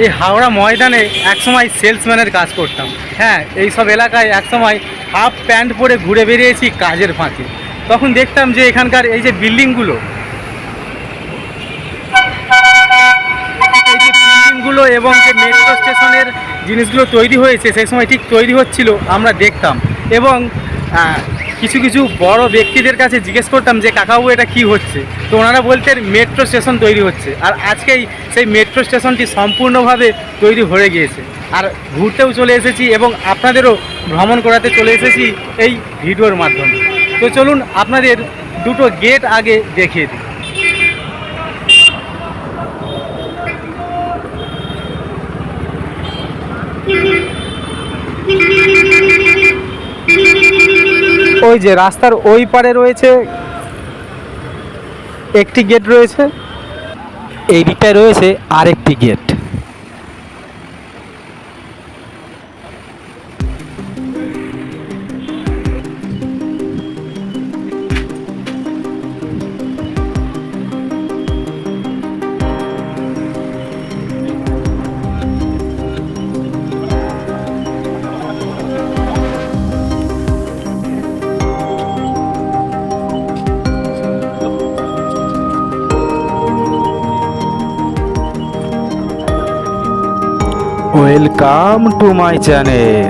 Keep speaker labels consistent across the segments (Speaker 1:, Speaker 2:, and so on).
Speaker 1: এই হাওড়া ময়দানে একসময় সেলসম্যানের কাজ করতাম। হ্যাঁ এই সব এলাকায় একসময় হাফ প্যান্ট পরে ঘুরে বেরিয়েছি কাজের ফাঁকে। তখন দেখতাম যে এখানকার এই যে বিল্ডিংগুলো, এই যে বিল্ডিংগুলো এবং যে মেট্রো স্টেশনের জিনিসগুলো তৈরি হয়েছে, সেই সময় ঠিক তৈরি হচ্ছিল, আমরা দেখতাম। এবং কিছু কিছু বড় ব্যক্তিদের কাছে জিজ্ঞেস করতাম যে, কাকাবু, এটা কি হচ্ছে? তো ওনারা বলতেন, মেট্রো স্টেশন তৈরি হচ্ছে। আর আজকেই সেই মেট্রো স্টেশনটি সম্পূর্ণভাবে তৈরি হয়ে গিয়েছে। আর ঘুরতেও চলে এসেছি এবং আপনাদেরও ভ্রমণ করাতে চলে এসেছি এই ভিডিওর মাধ্যমে। তো চলুন, আপনাদের দুটো গেট আগে দেখিয়ে দিই। ওই যে রাস্তার ওই পারে রয়েছে একটি গেট রয়েছে। এই দিকটায় রয়েছে আরেকটি gate
Speaker 2: welcome to my channel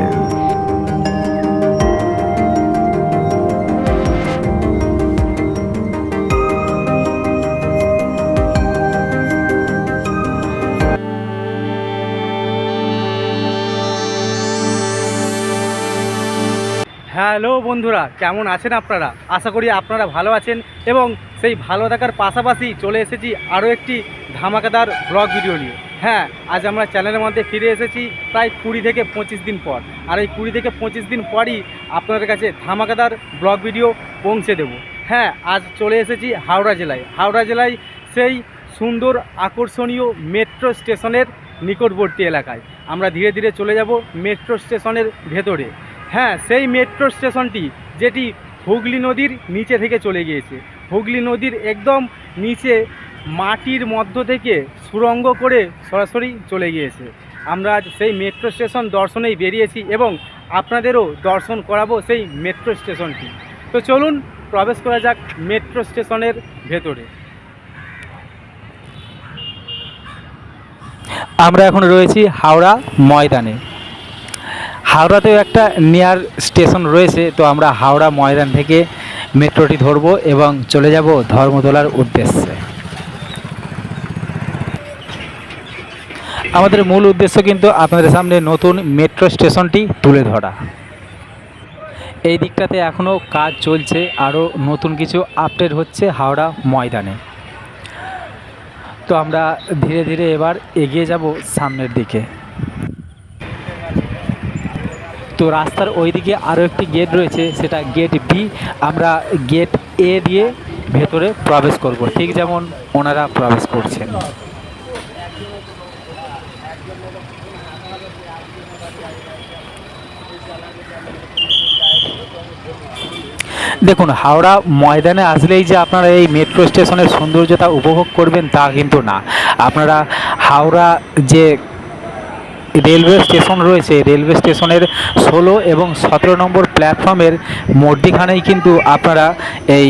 Speaker 1: hello বন্ধুরা, কেমন আছেন আপনারা? আশা করি আপনারা ভালো আছেন এবং সেই ভালো থাকার পাশাপাশি চলে এসেছি আরও একটি ধামাকাদার ব্লগ ভিডিও নিয়ে। হ্যাঁ আজ আমরা চ্যানেলের মধ্যে ফিরে এসেছি প্রায় কুড়ি থেকে পঁচিশ দিন পর। আর এই কুড়ি থেকে পঁচিশ দিন পরই আপনাদের কাছে ধামাকাদার ব্লগ ভিডিও পৌঁছে দেব। হ্যাঁ আজ চলে এসেছি হাওড়া জেলায়। হাওড়া জেলায় সেই সুন্দর আকর্ষণীয় মেট্রো স্টেশনের নিকটবর্তী এলাকায়। আমরা ধীরে ধীরে চলে যাব মেট্রো স্টেশনের ভেতরে। হ্যাঁ সেই মেট্রো স্টেশনটি যেটি হুগলি নদীর নিচে থেকে চলে গিয়েছে। হুগলি নদীর একদম নিচে মাটির মধ্য থেকে সুরঙ্গ করে সরাসরি চলে গিয়েছে। আমরা আজ সেই মেট্রো স্টেশন দর্শনেই বেরিয়েছি এবং আপনাদেরও দর্শন করাবো সেই মেট্রো স্টেশনটি তো চলুন, প্রবেশ করা যাক মেট্রো স্টেশনের ভেতরে।
Speaker 2: আমরা এখন রয়েছি হাওড়া ময়দানে। হাওড়াতেও একটা নিয়ার স্টেশন রয়েছে, তো আমরা হাওড়া ময়দান থেকে মেট্রোটি ধরবো এবং চলে যাব ধর্মতলার উদ্দেশ্যে। আমাদের মূল উদ্দেশ্য কিন্তু আপনাদের সামনে নতুন মেট্রো স্টেশনটি তুলে ধরা। এই দিকটাতে এখনও কাজ চলছে, আরও নতুন কিছু আপডেট হচ্ছে হাওড়া ময়দানে। তো আমরা ধীরে ধীরে এবার এগিয়ে যাব সামনের দিকে। তো রাস্তার ওইদিকে আরও একটি গেট রয়েছে, সেটা গেট বি। আমরা গেট এ দিয়ে ভেতরে প্রবেশ করব, ঠিক যেমন ওনারা প্রবেশ করছেন। দেখুন, হাওড়া ময়দানে আসলেই যে আপনারা এই মেট্রো স্টেশনের সৌন্দর্যতা উপভোগ করবেন তা কিন্তু না। আপনারা হাওড়া যে রেলওয়ে স্টেশন রয়েছে রেলওয়ে স্টেশনের ষোলো এবং সতেরো নম্বর প্ল্যাটফর্মের মধ্যিখানেই কিন্তু আপনারা এই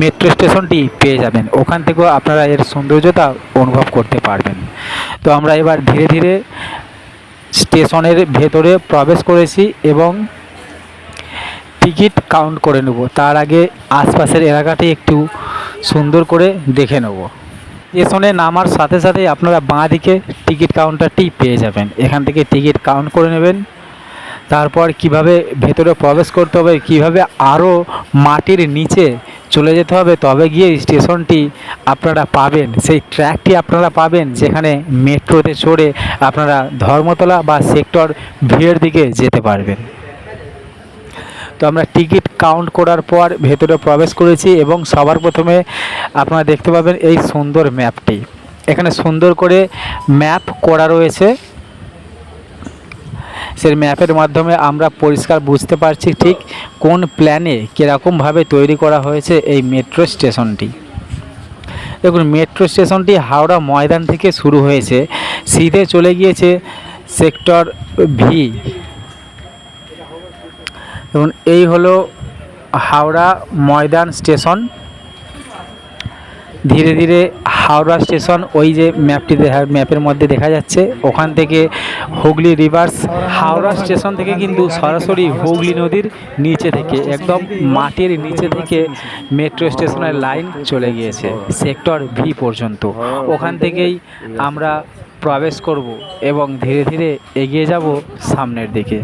Speaker 2: মেট্রো স্টেশনটি পেয়ে যাবেন। ওখান থেকেও আপনারা এর সৌন্দর্যতা অনুভব করতে পারবেন। তো আমরা এবার ধীরে ধীরে স্টেশনের ভেতরে প্রবেশ করেছি এবং টিকিট কাউন্ট করে নেব। তার আগে আশপাশের এলাকাটি একটু সুন্দর করে দেখে নেব। স্টেশনে নামার সাথে সাথে আপনারা বাঁ দিকে টিকিট কাউন্টারটি পেয়ে যাবেন। এখান থেকে টিকিট কাউন্ট করে নেবেন। তারপর কীভাবে ভেতরে প্রবেশ করতে হবে, কীভাবে আরও মাটির নিচে চলে যেতে হবে, তবে গিয়ে স্টেশনটি আপনারা পাবেন। সেই ট্র্যাকটি আপনারা পাবেন যেখানে মেট্রোতে চড়ে আপনারা ধর্মতলা বা সেক্টর ভিড়ের দিকে যেতে পারবেন। তো আমরা টিকিট কাউন্ট করার পর ভেতরে প্রবেশ করেছি এবং সবার প্রথমে আপনারা দেখতে পাবেন এই সুন্দর ম্যাপটি। এখানে সুন্দর করে ম্যাপ করা রয়েছে। সেই ম্যাপের মাধ্যমে আমরা পরিষ্কার বুঝতে পারছি ঠিক কোন প্ল্যানে কীরকমভাবে তৈরি করা হয়েছে এই মেট্রো স্টেশনটি। দেখুন, মেট্রো স্টেশনটি হাওড়া ময়দান থেকে শুরু হয়েছে, সিধে চলে গিয়েছে সেক্টর ভি এবং এই হলো হাওড়া ময়দান স্টেশন। ধীরে ধীরে হাওড়া স্টেশন, ওই যে ম্যাপটি ম্যাপের মধ্যে দেখা যাচ্ছে। ওখান থেকে হুগলি রিভার্স হাওড়া স্টেশন থেকে কিন্তু সরাসরি হুগলি নদীর নিচে থেকে, একদম মাটির নিচে থেকে মেট্রো স্টেশনের লাইন চলে গিয়েছে সেক্টর ভি পর্যন্ত। ওখান থেকেই আমরা প্রবেশ করব এবং ধীরে ধীরে এগিয়ে যাব সামনের দিকে।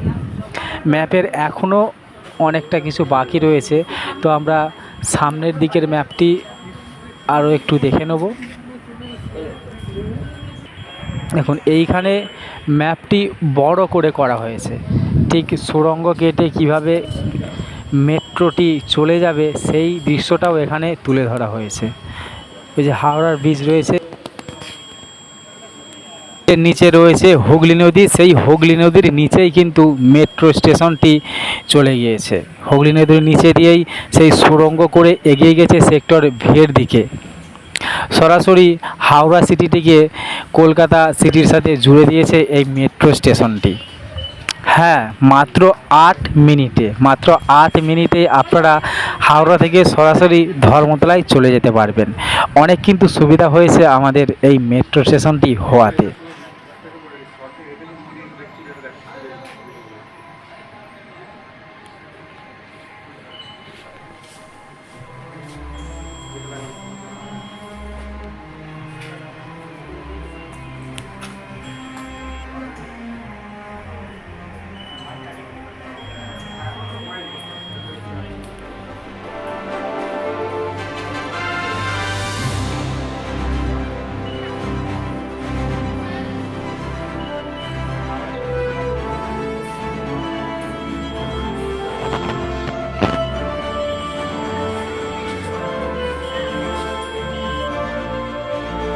Speaker 2: ম্যাপের এখনও অনেকটা কিছু বাকি রয়েছে, তো আমরা সামনের দিকের ম্যাপটি আরও একটু দেখে নেব। দেখুন, এইখানে ম্যাপটি বড় করে করা হয়েছে। ঠিক সুরঙ্গ কেটে কীভাবে মেট্রোটি চলে যাবে সেই দৃশ্যটাও এখানে তুলে ধরা হয়েছে। ওই যে হাওড়ার ব্রিজ রয়েছে। এর নিচে রয়েছে হুগলি নদী। সেই হুগলি নদীর নিচেই কিন্তু মেট্রো স্টেশনটি চলে গিয়েছে। হুগলি নদীর নিচে দিয়েই সেই সুড়ঙ্গ করে এগিয়ে গেছে সেক্টর ভিয়ের দিকে। সরাসরি হাওড়া সিটিটিকে কলকাতা সিটির সাথে জুড়ে দিয়েছে এই মেট্রো স্টেশনটি। হ্যাঁ মাত্র আট মিনিটে, মাত্র আট মিনিটে আপনারা হাওড়া থেকে সরাসরি ধর্মতলায় চলে যেতে পারবেন। অনেক কিন্তু সুবিধা হয়েছে আমাদের এই মেট্রো স্টেশনটি হওয়াতে।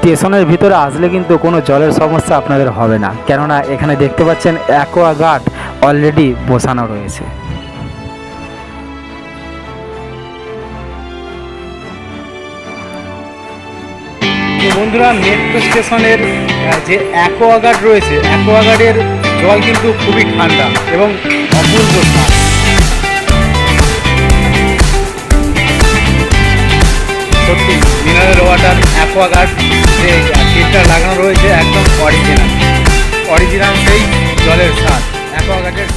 Speaker 2: স্টেশনের ভিতরে আসলে কিন্তু কোনো জলের সমস্যা আপনাদের হবে না। কেননা এখানে দেখতে পাচ্ছেন অ্যাকোয়া গার্ড অলরেডি বসানো রয়েছে।
Speaker 1: বন্ধুরা মেট্রো স্টেশনের যে অ্যাকোয়াগার্ড রয়েছে অ্যাকোয়াগার্ডের জল কিন্তু খুবই ঠান্ডা এবং অপূর্ব সত্যি, মিনারেল ওয়াটার অ্যাকোয়াগার্ড যে ফিল্টার লাগানো রয়েছে একদম অরিজিনাল অরিজিনাল সেই জলের স্বাদ। অ্যাকোয়াগার্ডের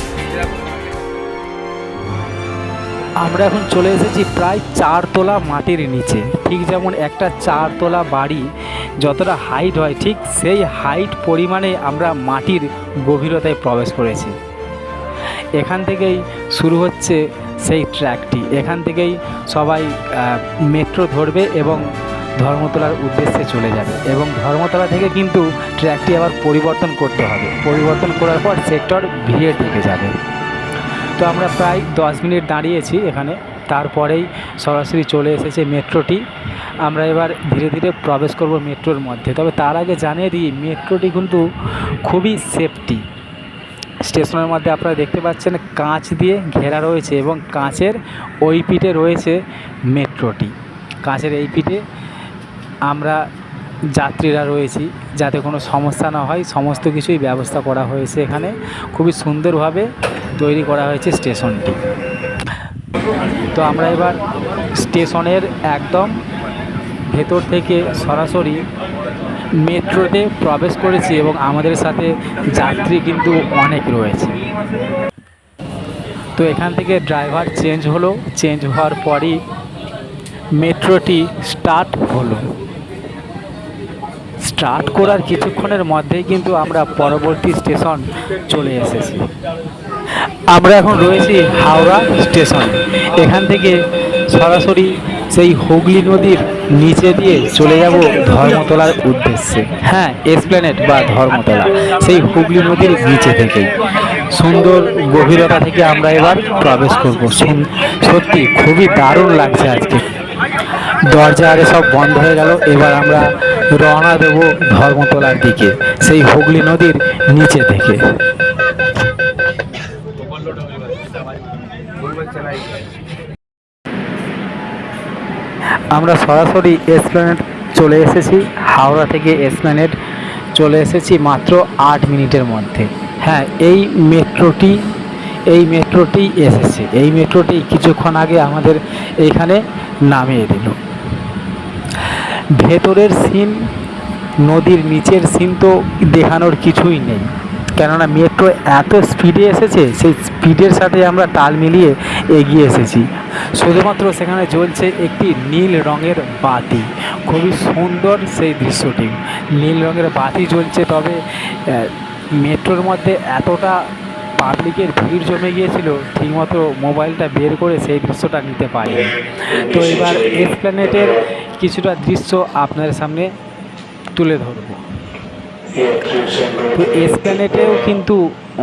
Speaker 2: আমরা এখন চলে এসেছি প্রায় চারতলা মাটির নিচে। ঠিক যেমন একটা চারতলা বাড়ি যতটা হাইট হয়, ঠিক সেই হাইট পরিমাণে আমরা মাটির গভীরতায় প্রবেশ করেছি। এখান থেকেই শুরু হচ্ছে সেই ট্র্যাকটি এখান থেকেই সবাই মেট্রো ধরবে এবং ধর্মতলার উদ্দেশ্যে চলে যাবে এবং ধর্মতলা থেকে কিন্তু ট্র্যাকটি আবার পরিবর্তন করতে হবে। পরিবর্তন করার পর সেক্টর ভিড়ের দিকে যাবে। তো আমরা প্রায় দশ মিনিট দাঁড়িয়েছি এখানে। তারপরেই সরাসরি চলে এসেছে মেট্রোটি। আমরা এবার ধীরে ধীরে প্রবেশ করব মেট্রোর মধ্যে। তবে তার আগে জানিয়ে দিই, মেট্রোটি কিন্তু খুবই সেফটি স্টেশনের মধ্যে আপনারা দেখতে পাচ্ছেন কাঁচ দিয়ে ঘেরা রয়েছে এবং কাঁচের ওই পিঠে রয়েছে মেট্রোটি। কাঁচের এই পিঠে আমরা যাত্রীরা রয়েছি যাতে কোনো সমস্যা না হয়। সমস্ত কিছুই ব্যবস্থা করা হয়েছে এখানে। খুবই সুন্দরভাবে তৈরি করা হয়েছে স্টেশনটি। তো আমরা এবার স্টেশনের একদম ভেতর থেকে সরাসরি মেট্রোতে প্রবেশ করেছি এবং আমাদের সাথে যাত্রী কিন্তু অনেক রয়েছে। তো এখান থেকে ড্রাইভার চেঞ্জ হলো। চেঞ্জ হওয়ার পরই মেট্রোটি স্টার্ট হলো। স্টার্ট করার কিছুক্ষণের মধ্যেই কিন্তু আমরা পরবর্তী স্টেশন চলে এসেছি। আমরা এখন রয়েছি হাওড়া স্টেশন। এখান থেকে সরাসরি সেই হুগলি নদীর নিচে দিয়ে চলে যাব ধর্মতলার উদ্দেশ্যে। হ্যাঁ এসপ্ল্যানেট বা ধর্মতলা, সেই হুগলি নদীর নিচে থেকেই। সুন্দর গভীরতা থেকে আমরা এবার প্রবেশ করব। সত্যি খুবই দারুণ লাগছে আজকে। দরজা আরে সব বন্ধ হয়ে গেল। এবার আমরা রওনা দেব ধর্মতলার দিকে, সেই হুগলি নদীর নিচে থেকে। আমরা সরাসরি এসপ্ল্যানেড চলে এসেছি, হাওড়া থেকে এসপ্ল্যানেড চলে এসেছি মাত্র আট মিনিটের মধ্যে। হ্যাঁ এই মেট্রোটি এই মেট্রোটি এসেছে। এই মেট্রোটি কিছুক্ষণ আগে আমাদের এখানে নামিয়ে দিল। ভেতরের সিন, নদীর নিচের সিন তো দেখানোর কিছুই নেই। কেননা মেট্রো এত স্পিডে এসেছে, সেই স্পিডের সাথে আমরা তাল মিলিয়ে এগিয়ে এসেছি। শুধুমাত্র সেখানে জ্বলছে একটি নীল রঙের বাতি। খুবই সুন্দর সেই দৃশ্যটি। নীল রঙের বাতি জ্বলছে, তবে মেট্রোর মধ্যে এতটা পাবলিকের ভিড় জমে গিয়েছিল, ঠিকমতো মোবাইলটা বের করে সেই দৃশ্যটা নিতে পারিনি। তো এবার এসপ্ল্যানেটের কিছুটা দৃশ্য আপনাদের সামনে তুলে ধরব। তো এসপ্ল্যানেটেও কিন্তু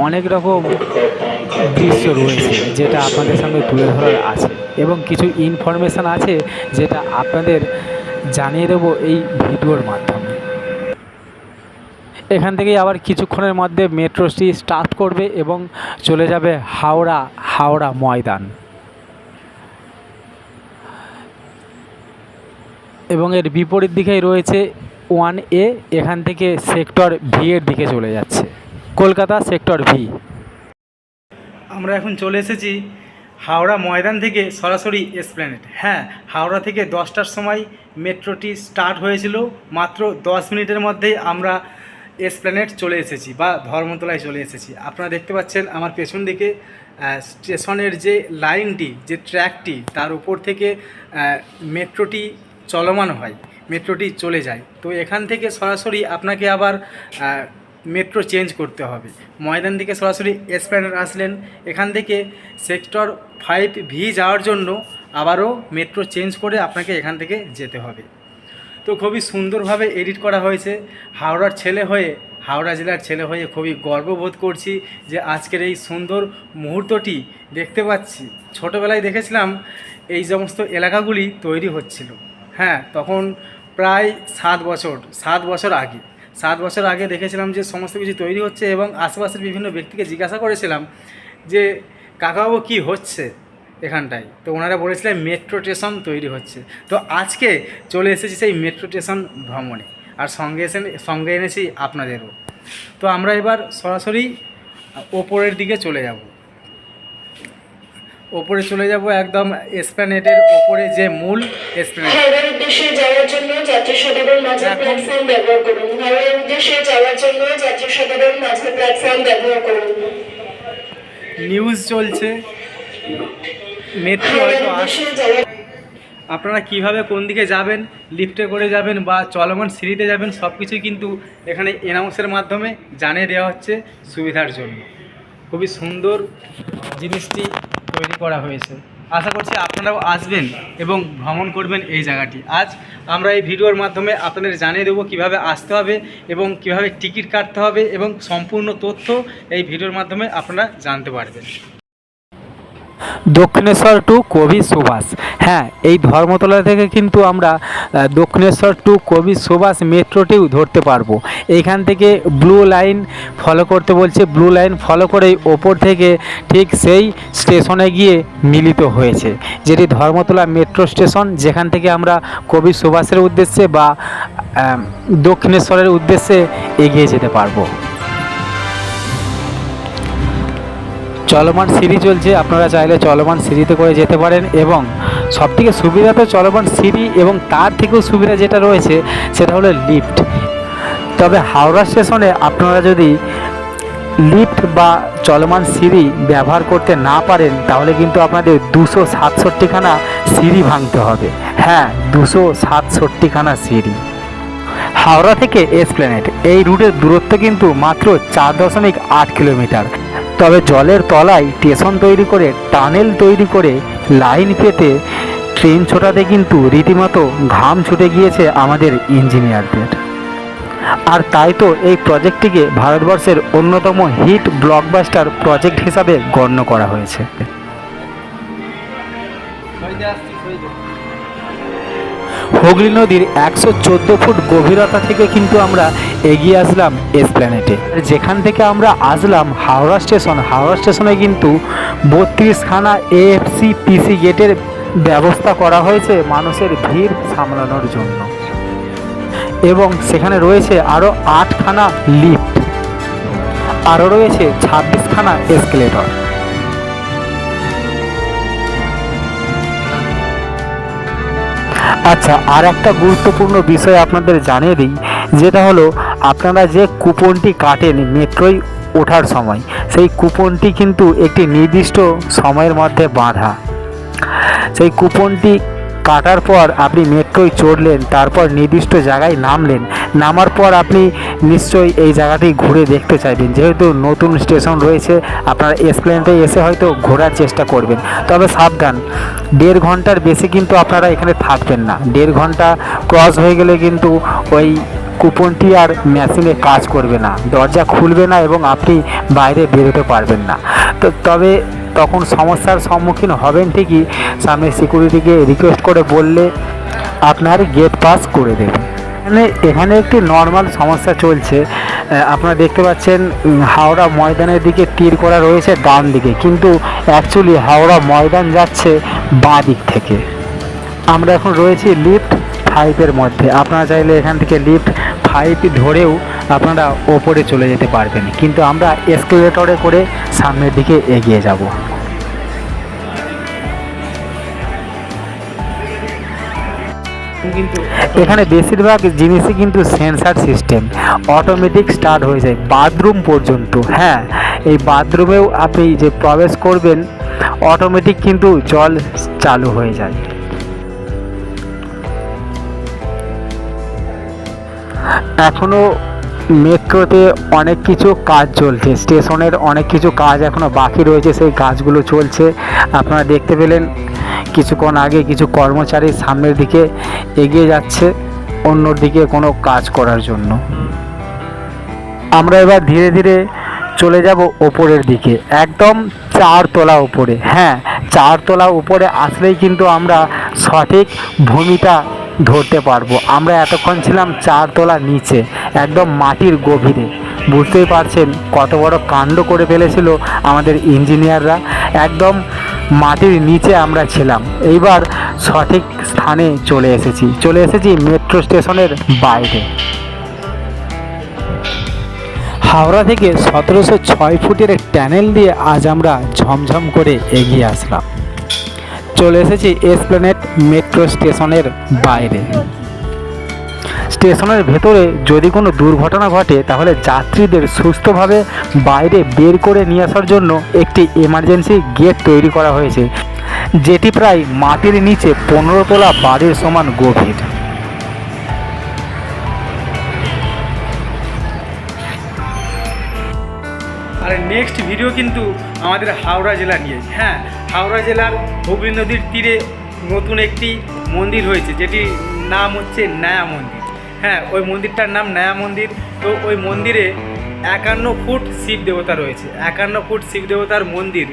Speaker 2: অনেক রকম দৃশ্য রয়েছে যেটা আপনাদের সামনে তুলে ধরার আছে এবং কিছু ইনফরমেশান আছে যেটা আপনাদের জানিয়ে দেবো এই ভিডিওর মাধ্যমে। এখান থেকেই আবার কিছুক্ষণের মধ্যে মেট্রোটি স্টার্ট করবে এবং চলে যাবে হাওড়া হাওড়া ময়দান। এবং এর বিপরীত দিকেই রয়েছে ওয়ান এ, এখান থেকে সেক্টর ভি এর দিকে চলে যাচ্ছে। Kolkata sector V.
Speaker 1: আমরা এখন চলে এসেছি হাওড়া ময়দান থেকে সরাসরি এসপ্ল্যানেট হ্যাঁ হাওড়া থেকে দশটার সময় মেট্রোটি স্টার্ট হয়েছিল। মাত্র দশ মিনিটের মধ্যেই আমরা এসপ্ল্যানেট চলে এসেছি বা ধর্মতলায় চলে এসেছি। আপনারা দেখতে পাচ্ছেন আমার পেছন দিকে স্টেশনের যে লাইনটি, যে ট্র্যাকটি, তার উপর থেকে মেট্রোটি চলমান হয়, মেট্রোটি চলে যায়। তো এখান থেকে সরাসরি আপনাকে আবার মেট্রো চেঞ্জ করতে হবে। ময়দান থেকে সরাসরি এসপ্ল্যানেড আসলেন। এখান থেকে সেক্টর ফাইভ ভি যাওয়ার জন্য আবারও মেট্রো চেঞ্জ করে আপনাকে এখান থেকে যেতে হবে। তো খুবই সুন্দরভাবে এডিট করা হয়েছে। হাওড়ার ছেলে হয়ে, হাওড়া জেলার ছেলে হয়ে খুবই গর্ববোধ করছি যে আজকের এই সুন্দর মুহূর্তটি দেখতে পাচ্ছি। ছোটোবেলায় দেখেছিলাম এই সমস্ত এলাকাগুলি তৈরি হচ্ছিল। হ্যাঁ তখন প্রায় সাত বছর সাত বছর আগে। সাত বছর আগে দেখেছিলাম যে সমস্ত কিছু তৈরি হচ্ছে এবং আশেপাশের বিভিন্ন ব্যক্তিকে জিজ্ঞাসা করেছিলাম যে, কাকাবাবু, কী হচ্ছে এখানটায়? তো ওনারা বলেছিলেন, মেট্রো স্টেশন তৈরি হচ্ছে। তো আজকে চলে এসেছি সেই মেট্রো স্টেশন ভ্রমণে। আর সঙ্গে এসে, সঙ্গে এনেছি আপনাদেরও। তো আমরা এবার সরাসরি ওপরের দিকে চলে যাব। ওপরে চলে যাব একদম এসপ্ল্যানেটের ওপরে যে মূল এসপ্ল্যানেট
Speaker 3: হাওড়ার উদ্দেশ্যে যাওয়ার জন্য যাত্রী মাঝের
Speaker 1: এখন-
Speaker 3: প্ল্যাটফর্ম ব্যবহার করুন। হাওড়ার উদ্দেশ্যে যাওয়ার জন্য যাত্রী সাধারণ মাঝের প্ল্যাটফর্ম ব্যবহার করুন।
Speaker 1: নিউজ চলছে। মেট্রো হয়তো আস আপনারা কীভাবে কোন দিকে যাবেন লিফটে করে যাবেন বা চলমান সিঁড়িতে যাবেন সব কিছুই কিন্তু এখানে এনাউন্সের মাধ্যমে জানিয়ে দেওয়া হচ্ছে সুবিধার জন্য। খুবই সুন্দর জিনিসটি তৈরি করা হয়েছে। আশা করছি আপনারাও আসবেন এবং ভ্রমণ করবেন এই জায়গাটি। আজ আমরা এই ভিডিওর মাধ্যমে আপনাদের জানিয়ে দেবো কীভাবে আসতে হবে এবং কীভাবে টিকিট কাটতে হবে এবং সম্পূর্ণ তথ্য এই ভিডিওর মাধ্যমে আপনারা জানতে পারবেন।
Speaker 2: দক্ষিণেশ্বর টু কবি সুভাষ। হ্যাঁ এই ধর্মতলা থেকে কিন্তু আমরা দক্ষিণেশ্বর টু কবি সুভাষ মেট্রোটিও ধরতে পারব। এইখান থেকে ব্লু লাইন ফলো করতে বলছে ব্লু লাইন ফলো করেই ওপর থেকে ঠিক সেই স্টেশনে গিয়ে মিলিত হয়েছে, যেটি ধর্মতলা মেট্রো স্টেশন যেখান থেকে আমরা কবি সুভাষের উদ্দেশ্যে বা দক্ষিণেশ্বরের উদ্দেশ্যে এগিয়ে যেতে পারব। চলমান সিঁড়ি চলছে, আপনারা চাইলে চলমান সিঁড়িতে করে যেতে পারেন এবং সবথেকে সুবিধা তো চলমান সিঁড়ি এবং তার থেকেও সুবিধা যেটা রয়েছে সেটা হলো লিফট। তবে হাওড়া স্টেশনে আপনারা যদি লিফট বা চলমান সিঁড়ি ব্যবহার করতে না পারেন, তাহলে কিন্তু আপনাদের দুশো সাতষট্টিখানা সিঁড়ি ভাঙতে হবে। হ্যাঁ দুশো সাতষট্টিখানা সিঁড়ি হাওড়া থেকে এসপ্ল্যানেট, এই রুটের দূরত্ব কিন্তু মাত্র চার দশমিক আট কিলোমিটার। তবে জলের তলায় স্টেশন তৈরি করে টানেল তৈরি করে লাইন পেতে ট্রেন ছোটাতে কিন্তু রীতিমতো ঘাম ছুটে গিয়েছে আমাদের ইঞ্জিনিয়ারদের। আর তাই তো এই প্রজেক্টটিকে ভারতবর্ষের অন্যতম হিট ব্লকবাস্টার প্রজেক্ট হিসাবে গণ্য করা হয়েছে। হুগলি নদীর একশো চোদ্দ ফুট গভীরতা থেকে কিন্তু আমরা এগিয়ে আসলাম এসপ্ল্যানেটে যেখান থেকে আমরা আসলাম, হাওড়া স্টেশন, হাওড়া স্টেশনে কিন্তু বত্রিশখানা এএফসি পিসি গেটের ব্যবস্থা করা হয়েছে মানুষের ভিড় সামলানোর জন্য। এবং সেখানে রয়েছে আরও আটখানা লিফট। আরও রয়েছে ছাব্বিশখানা এসকেলেটর। আচ্ছা আর একটা গুরুত্বপূর্ণ বিষয় আপনাদের জানিয়ে দিই, যেটা হলো আপনারা যে কুপনটি কাটেন মেট্রোয় ওঠার সময়, সেই কুপনটি কিন্তু একটি নির্দিষ্ট সময়ের মধ্যে বাঁধা। সেই কুপনটি কাটার পর আপনি মেট্রোয় চড়লেন, তারপর নির্দিষ্ট জায়গায় নামলেন। নামার পর আপনি নিশ্চয়ই এই জায়গাটি ঘুরে দেখতে চাইবেন। যেহেতু নতুন স্টেশন রয়েছে, আপনারা এসপ্লেনেটে এসে হয়তো ঘোরার চেষ্টা করবেন। তবে সাবধান, দেড় ঘণ্টার বেশি কিন্তু আপনারা এখানে থাকবেন না। দেড় ঘণ্টা ক্রস হয়ে গেলে কিন্তু ওই কুপনটি আর মেশিনে কাজ করবে না। দরজা খুলবে না এবং আপনি বাইরে বেরোতে পারবেন না। তো তবে তখন সমস্যার সম্মুখীন হবেন ঠিকই। সামনে সিকিউরিটিকে রিকোয়েস্ট করে বললে আপনার গেট পাস করে দেবে। এখানে এখানে একটি নর্মাল সমস্যা চলছে। আপনারা দেখতে পাচ্ছেন হাওড়া ময়দানের দিকে তীর করা রয়েছে ডান দিকে। কিন্তু অ্যাকচুয়ালি হাওড়া ময়দান যাচ্ছে বাঁ দিক থেকে। আমরা এখন রয়েছি লিফট ফাইভের মধ্যে। আপনারা চাইলে এখান থেকে লিফট ফাইভ ধরেও আপনারা ওপরে চলে যেতে পারবেন। কিন্তু আমরা এসকেলেটরে করে সামনের দিকে এগিয়ে যাব। এখানে বেশিরভাগ জিনিসই কিন্তু সেন্সার সিস্টেম অটোমেটিক স্টার্ট হয়ে যায় বাথরুম পর্যন্ত। হ্যাঁ এই বাথরুমেও আপনি যে প্রবেশ করবেন অটোমেটিক কিন্তু জল চালু হয়ে যায়। এখনও মেট্রোতে অনেক কিছু কাজ চলছে, স্টেশনের অনেক কিছু কাজ এখনও বাকি রয়েছে, সেই কাজগুলো চলছে। আপনারা দেখতে পেলেন, কিছুক্ষণ আগে কিছু কর্মচারী সামনের দিকে এগিয়ে যাচ্ছে অন্য দিকে কোনো কাজ করার জন্য। আমরা এবার ধীরে ধীরে চলে যাব ওপরের দিকে, একদম চার তলা উপরে। হ্যাঁ চার তলা উপরে আসলেই কিন্তু আমরা সঠিক ভূমিটা ধরতে পারব। আমরা এতক্ষণ ছিলাম চার তলা নিচে, একদম মাটির গভীরে। বুঝতেই পারছেন কত বড় কাণ্ড করে ফেলেছিল আমাদের ইঞ্জিনিয়াররা। একদম মাটির নিচে আমরা ছিলাম। এইবার সঠিক স্থানে চলে এসেছি। চলে এসেছি মেট্রো স্টেশনের বাইরে। হাওড়া থেকে সতেরোশো ছয় ফুটের ট্যানেল দিয়ে আজ আমরা ঝমঝম করে এগিয়ে আসলাম। চলে এসেছি এসপ্লেনেট মেট্রো স্টেশনের বাইরে। স্টেশনের ভেতরে যদি কোনো দুর্ঘটনা ঘটে, তাহলে যাত্রীদের সুস্থভাবে বাইরে বের করে নিয়ে আসার জন্য একটি এমার্জেন্সি গেট তৈরি করা হয়েছে, যেটি প্রায় মাটির নিচে পনেরো তোলা বাড়ির সমান গভীর।
Speaker 1: আর নেক্সট ভিডিও কিন্তু আমাদের হাওড়া জেলা নিয়ে। হ্যাঁ হাওড়া জেলার হুগলি নদীর তীরে নতুন একটি মন্দির হয়েছে যেটির নাম হচ্ছে নয়া মন্দির। হ্যাঁ ওই মন্দিরটার নাম নয়া মন্দির। তো ওই মন্দিরে একান্ন ফুট শিব দেবতা রয়েছে। একান্ন ফুট শিব দেবতার মন্দির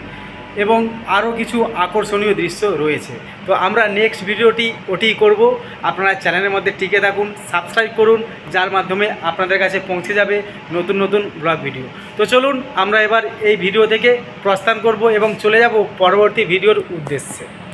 Speaker 1: এবং আরও কিছু আকর্ষণীয় দৃশ্য রয়েছে। তো আমরা নেক্সট ভিডিওটি ওটি করব। আপনারা চ্যানেলের মধ্যে টিকে থাকুন সাবস্ক্রাইব করুন, যার মাধ্যমে আপনাদের কাছে পৌঁছে যাবে নতুন নতুন ব্লগ ভিডিও তো চলুন, আমরা এবার এই ভিডিও থেকে প্রস্থান করব এবং চলে যাব পরবর্তী ভিডিওর উদ্দেশ্যে।